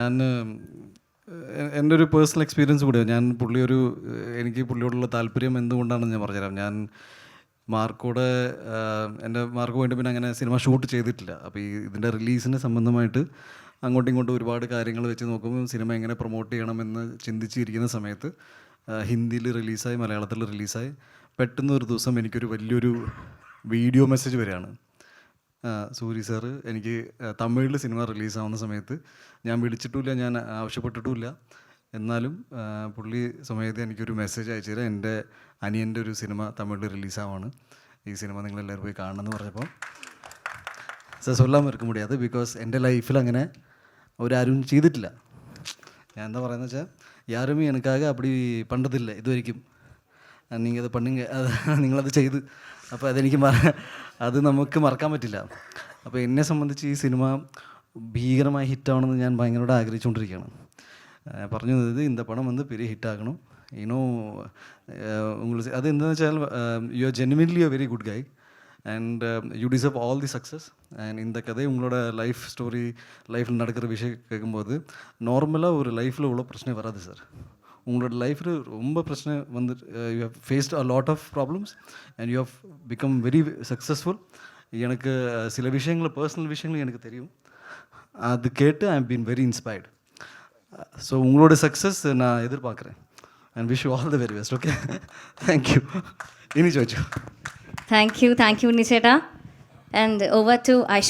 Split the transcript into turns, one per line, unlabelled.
ഞാൻ എന്റെ ഒരു പേഴ്സണൽ എക്സ്പീരിയൻസ് കൂടിയാണ് ഞാൻ പുള്ളി ഒരു എനിക്ക് പുള്ളിയോടുള്ള താല്പര്യം എന്തുകൊണ്ടാണെന്ന് ഞാൻ പറഞ്ഞുതരാം. ഞാൻ മാർക്കോടെ എന്റെ മാർക്ക് വേണ്ടി പിന്നെ അങ്ങനെ സിനിമ ഷൂട്ട് ചെയ്തിട്ടില്ല. അപ്പോൾ ഈ ഇതിന്റെ റിലീസിന് സംബന്ധമായിട്ട് അങ്ങോട്ടും ഇങ്ങോട്ടും ഒരുപാട് കാര്യങ്ങൾ വെച്ച് നോക്കുമ്പോൾ സിനിമ എങ്ങനെ പ്രൊമോട്ട് ചെയ്യണമെന്ന് ചിന്തിച്ചിരിക്കുന്ന സമയത്ത് ഹിന്ദിയിൽ റിലീസായി മലയാളത്തിൽ റിലീസായി. പെട്ടെന്ന് ഒരു ദിവസം എനിക്കൊരു വലിയൊരു വീഡിയോ മെസ്സേജ് വരികയാണ്. സൂരി സാറ് എനിക്ക് തമിഴിൽ സിനിമ റിലീസാവുന്ന സമയത്ത് ഞാൻ വിളിച്ചിട്ടുമില്ല ഞാൻ ആവശ്യപ്പെട്ടിട്ടുമില്ല. എന്നാലും പുള്ളി സമയത്ത് എനിക്കൊരു മെസ്സേജ് അയച്ചു തരാം എന്റെ അനിയന്റെ ഒരു സിനിമ തമിഴിൽ റിലീസാവാണ്. ഈ സിനിമ നിങ്ങളെല്ലാവരും പോയി കാണണമെന്ന് പറഞ്ഞപ്പോൾ. സാർ സൊല്ലാൻ മറക്ക മുടിയാത് ബിക്കോസ് എന്റെ ലൈഫിൽ അങ്ങനെ ഒരാരും ചെയ്തിട്ടില്ല. ഞാൻ എന്താ പറയുന്നത് വെച്ചാൽ യാരും എനിക്കാകെ അപ്പടി പണ്ടതില്ല ഇതുവരെയും നിങ്ങൾ അത് പണ്ടുങ്ക അത് നിങ്ങളത് ചെയ്ത് അപ്പോൾ അതെനിക്ക് മറ- അത് നമുക്ക് മറക്കാൻ പറ്റില്ല അപ്പോൾ എന്നെ സംബന്ധിച്ച് ഈ സിനിമ ഭീകരമായി ഹിറ്റാവണമെന്ന് ഞാൻ ഭയങ്കരമായിട്ട് ആഗ്രഹിച്ചുകൊണ്ടിരിക്കുകയാണ് ആ, പറഞ്ഞു തന്നത് இந்த படம் வந்து பெரிய ஹிட் ஆகணும் இன்னும் உங்களுக்கு அது என்னன்னு வெச்சால் you are genuinely a very good guy and you deserve all the success and இந்த கதை உங்களோட லைஃப் ஸ்டோரி லைஃப்பில் நடக்கிற விஷயம் கேட்கும்போது நார்மலாக ஒரு லைஃப்பில் உள்ள பிரச்சனை வராது சார் உங்களோட லைஃப்பில் ரொம்ப பிரச்சனை வந்துட்டு you have faced a lot of problems and you have become very successful எனக்கு சில விஷயங்கள் பர்சனல் விஷயங்களும் எனக்கு தெரியும். அது கேட்டு I been very inspired so உங்களோட சக்ஸஸ் நான் எதிர்பார்க்குறேன். And wish you all the very best okay thank you இனி Jojo.
Thank you thank you நிஷேட்டா and over to Aish